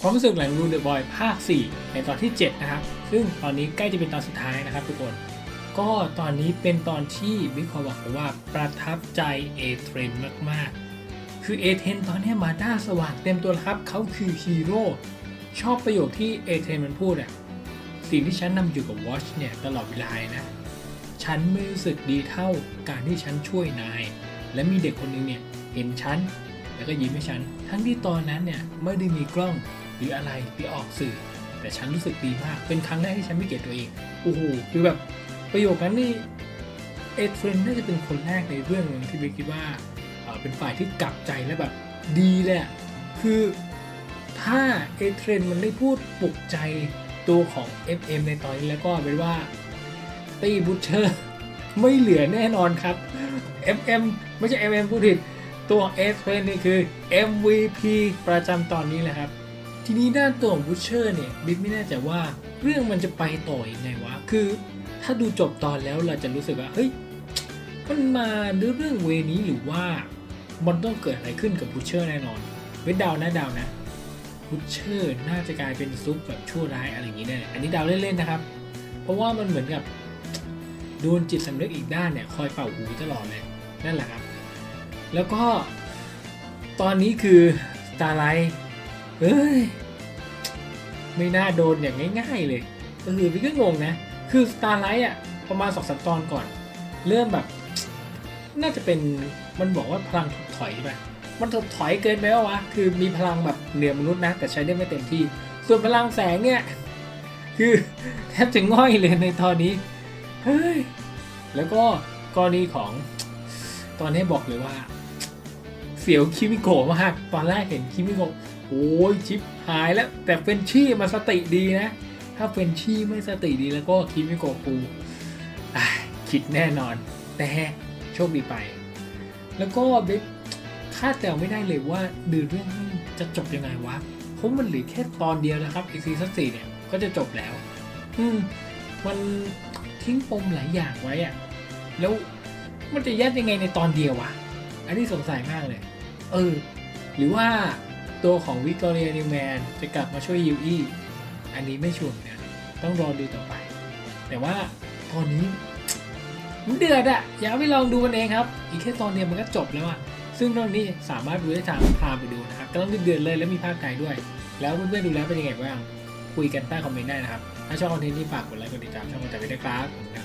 ความรู้สึกหลังดูเดอะบอยภาค 4 ในตอนที่ 7 นะครับ ซึ่งตอนนี้ใกล้จะเป็นตอนสุดท้ายนะครับทุกคน ก็ตอนนี้เป็นตอนที่วิคอบอกว่าประทับใจเอเทรนมาก ๆ คือเอเทรนตอนนี้มาด้าสว่างเต็มตัวแล้วครับ เขาคือฮีโร่ชอบประโยคที่เอเทรนมันพูดอะสิ่งที่ฉันนำอยู่กับวอชเนี่ยตลอดเวลานะ ฉันไม่รู้สึกดีเท่าการที่ฉันช่วยนาย และมีเด็กคนหนึงเนี่ยเห็นฉันแล้วก็ยิ้มให้ฉัน ทั้งที่ตอนนั้นเนี่ยไม่ได้มีกล้อง หรืออะไรหรือออกสื่อ แต่ฉันรู้สึกดีมาก เป็นครั้งแรกที่ฉันไม่เกลียดตัวเองโอ้โหคือแบบประโยคนั้นนี่เอ็ดเฟรนน่าจะเป็นคนแรกในเรื่องนึงที่เบคิดว่าเป็นฝ่ายที่กลับใจและแบบดีเละคือถ้าเอเทรนมันได้พูดปลุกใจตัวของ FM ในตอนนี้แล้วก็เป็นว่าตีบูชเชอร์ไม่เหลือแน่นอนครับ FM ไม่ใช่ MM พูดผิดตัวเอสเพนนี่คือ MVP ประจำตอนนี้แหละครับ ทีนี้ด้านตัวของบูชเชอร์เนี่ยบิ๊กไม่แน่ใจว่าเรื่องมันจะไปต่ออยังไงวะ คือถ้าดูจบตอนแล้วเราจะรู้สึกว่า เฮ้ย มันมาด้วยเรื่องเวนี้หรือว่า มันต้องเกิดอะไรขึ้นกับบูชเชอร์แน่นอน เว้นดาวนะดาวนะบูชเชอร์น่าจะกลายเป็นซุปแบบชั่วร้ายอะไรอย่างนี้แน่อันนี้ดาวเล่นๆนะครับ เพราะว่ามันเหมือนกับโดนจิตสำนึกอีกด้านเนี่ยคอยเป่าหูตลอดเลยนั่นแหละครับ แล้วก็ตอนนี้คือ Starlight เฮ้ย ไม่น่าโดนอย่างง่ายๆเลย ก็คือพี่ก็งงนะ คือ Starlight อะประมาณสองสามตอนก่อน เริ่มแบบ น่าจะเป็นมันบอกว่าพลังถดถอยไปมันถดถอยเกินไปวะคือมีพลังแบบเหนือมนุษย์นะ แต่ใช้ได้ไม่เต็มที่ ส่วนพลังแสงเนี่ย คือแทบจะง่อยเลยในตอนนี้ เฮ้ย แล้วก็กรณีของตอนนี้บอกเลยว่า สียวคิมิโกะมาก ตอนแรกเห็นคิมิโกะโอ้ยชิปหายแล้ว แต่เฟนชี่มาสติดีนะ ถ้าเฟนชี่ไม่สติดีแล้วก็คิมิโกะปูอะคิดแน่นอน แต่โชคดีไป แล้วก็เบคคาดเดาไม่ได้เลยว่าดือเรื่องจะจบยังไงวะเพราะมันเหลือแค่ตอนเดียวนะครับอีซีซั่นสี่เนี่ยก็จะจบแล้ว อืมมันทิ้งปมหลายอย่างไว้อะแล้วมันจะยัดยังไงในตอนเดียววะอันนี้สงสัยมากเลย เออ หรือว่าตัวของวิกตอเรียนิวแมนจะกลับมาช่วยยิวอี้อันนี้ไม่ชัวร์เนกันต้องรอดูต่อไป แต่ว่าตอนนี้มันเดือดอะอยากให้ไปลองดูกันเองครับ อีกแค่ตอนเดียวมันก็จบแล้วอะซึ่งเรื่องนี้สามารถดูได้ทางพาไปดูนะครับกำลังเดือดเลยแล้วมีภาคไกลด้วย แล้วเพื่อนๆดูแล้วเป็นยังไงบ้าง คุยกันใต้คอมเมนต์ได้นะครับ ถ้าชอบคอนเทนต์นี้ฝากกดไลค์กดติดตามช่องกันแต่ไว้ด้วยครับขอบคุณครับ